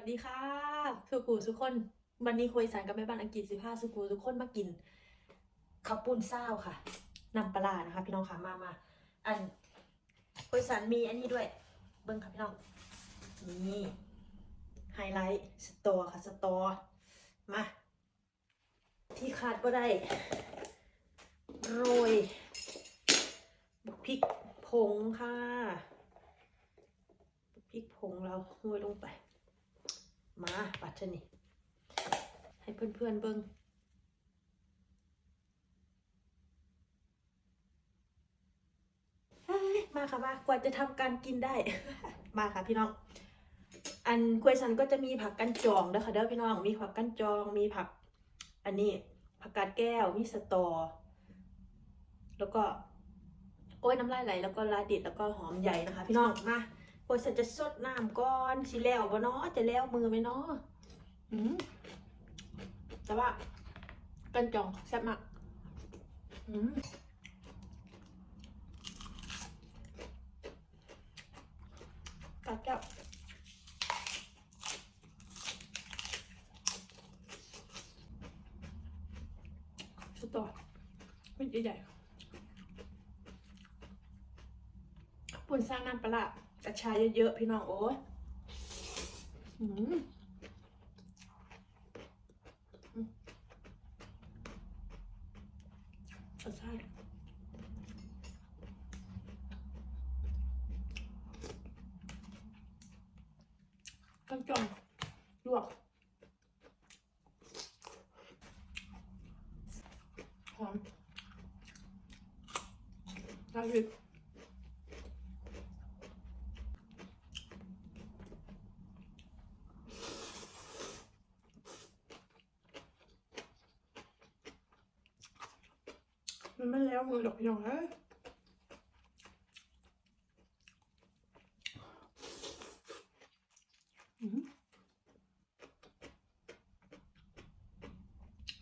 สดีค่ะสุกูทุกคน วันนี้คุยสารกับแม่บ้านอังกฤษสิพาสุกูทุกคนมากินข้าวปุ้นเศร้าค่ะนำปลานะคะ พี่น้องค่ะมามาอันคุยสารมีอันนี้ด้วย เบิ้งค่ะพี่น้อง นี่ไฮไลท์สตอค่ะ สตอมา ที่ขาดก็ได้ โรยพริกผงค่ะพริกผงเราโรยลงไป มาปัดเนี่ให้เพื่อนๆเบิ้งเฮ้ยมาค่ะมากว่าจะทำการกินได้ มาค่ะพี่น้อง อันควยสันก็จะมีผักกันจองเด้อค่ะเด้อพี่น้อง มีผักกันจอง มีผัก อันนี้ผักกาดแก้ว มีสตอ แล้วก็โอ้ยน้ำลายไหล แล้วก็ลาดิดแล้วก็หอมใหญ่นะคะ พี่น้อง มา ควยสันจะสดน้ำก่อนสิแล้วบ่เนาะจะแล้วมือไหมเนาะอืมแต่ว่ากันจองแซ่บมากอืมกาดแก้วสตอไม่ใหญ่ๆปุ่นสร้างน้ำปลาร้า กระชายเยอะๆ พี่น้องโอ้ยกระชายกันจองลวกหอมกระดิ่ มันไม่แล้วมือดอกยองเอ้ย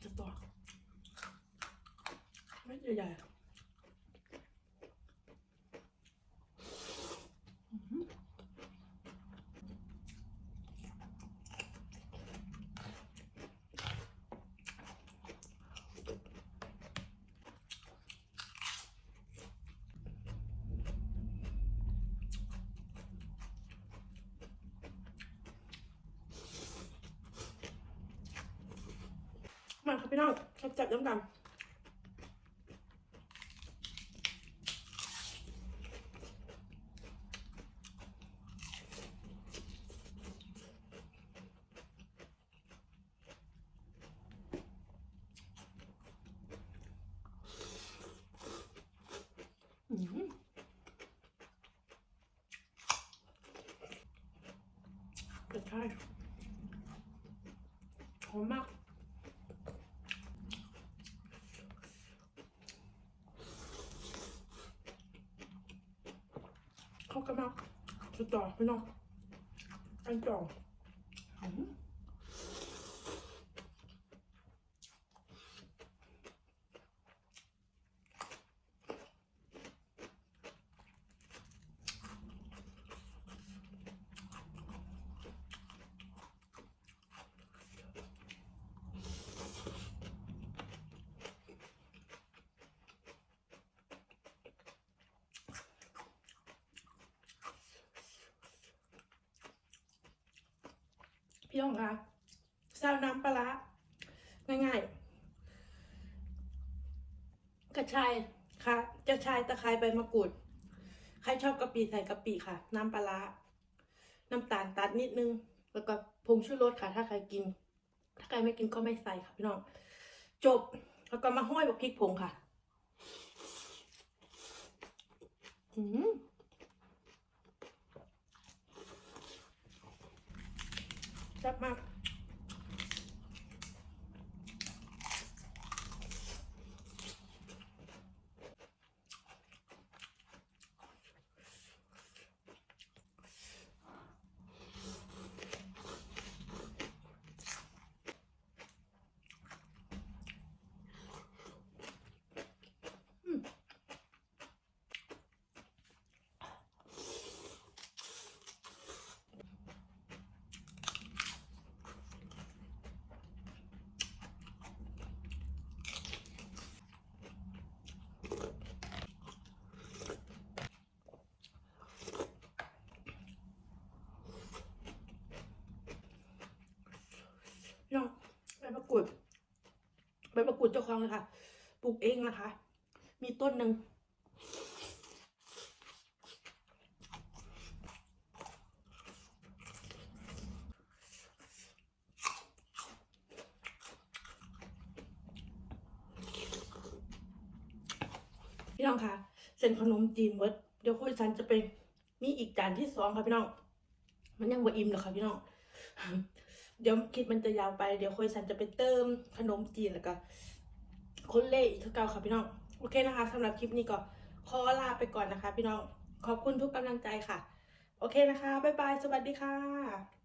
จะต่อไม่ใหญ่ๆ มาครับพี่น้องจับน้ำกันอืมกระชายหอมมาก เข้ากันมากสุดต่อพี่น้องอันจอง พี่น้องคะซาวน้ำปลาร้าง่ายๆ กระชายค่ะกระชายตะไคร้ใบมะกรูด ใครชอบกะปิใส่กะปิค่ะ น้ำปลาร้าน้ำตาลตัดนิดนึง แล้วก็ผงชูรสค่ะ ถ้าใครกิน ถ้าใครไม่กินก็ไม่ใส่ค่ะพี่น้อง จบ แล้วก็มาห้อยกับพริกผงค่ะ อืม แซ่บมาก อ ใบมะกรูดเจ้าของเลยค่ะ ปลูกเองนะคะ มีต้นหนึ่งพี่น้องคะเส้นขนมจีนเวิร์ดเดี๋ยวคุยซันจะไปมีอีกจานที่สองค่ะพี่น้อง มันยังบ่อิ่มหรอกค่ะพี่น้อง เดี๋ยวคลิปมันจะยาวไป เดี๋ยวคุยสันจะไปเติมขนมจีนแล้วก็คนเล่อีกเท่าเก่าค่ะพี่น้อง โอเคนะคะสำหรับคลิปนี้ก็ขอลาไปก่อนนะคะ พี่น้อง ขอบคุณทุกกำลังใจค่ะ โอเคนะคะ บ๊ายบาย สวัสดีค่ะ